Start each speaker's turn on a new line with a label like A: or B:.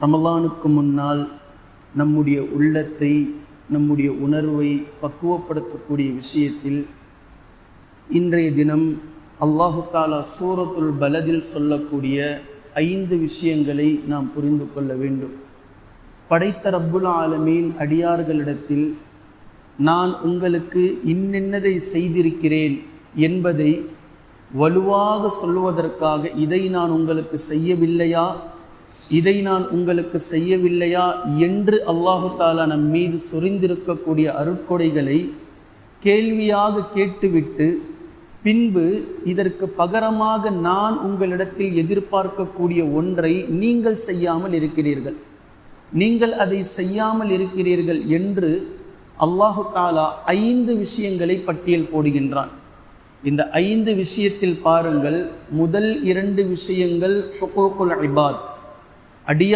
A: ரமலானுக்கு முன்னால் நம்முடைய உள்ளத்தை நம்முடைய உணர்வை பக்குவப்படுத்தக்கூடிய விஷயத்தில் இன்றைய தினம் அல்லாஹு தாலா சூரத்துல் பலதில் சொல்லக்கூடிய ஐந்து விஷயங்களை நாம் புரிந்து கொள்ள வேண்டும். படைத்த ரப்புல் ஆலமீன் அடியார்களிடத்தில் நான் உங்களுக்கு இன்னென்னதை செய்திருக்கிறேன் என்பதை வலுவாக சொல்வதற்காக இதை நான் உங்களுக்கு செய்யவில்லையா? இதை நான் உங்களுக்கு செய்யவில்லையா என்று அல்லாஹு தாலா நம் மீது சொரிந்திருக்கக்கூடிய அருட்கொடைகளை கேள்வியாக கேட்டுவிட்டு பின்பு இதற்கு பகரமாக நான் உங்களிடத்தில் எதிர்பார்க்கக்கூடிய ஒன்றை நீங்கள் செய்யாமல் இருக்கிறீர்கள். நீங்கள் அதை செய்யாமல் இருக்கிறீர்கள் என்று அல்லாஹு தாலா ஐந்து விஷயங்களை பட்டியல் போடுகின்றான். இந்த ஐந்து விஷயத்தில் பாருங்கள் முதல் இரண்டு விஷயங்கள் ஹுகூக்குல் இபாத். அடியா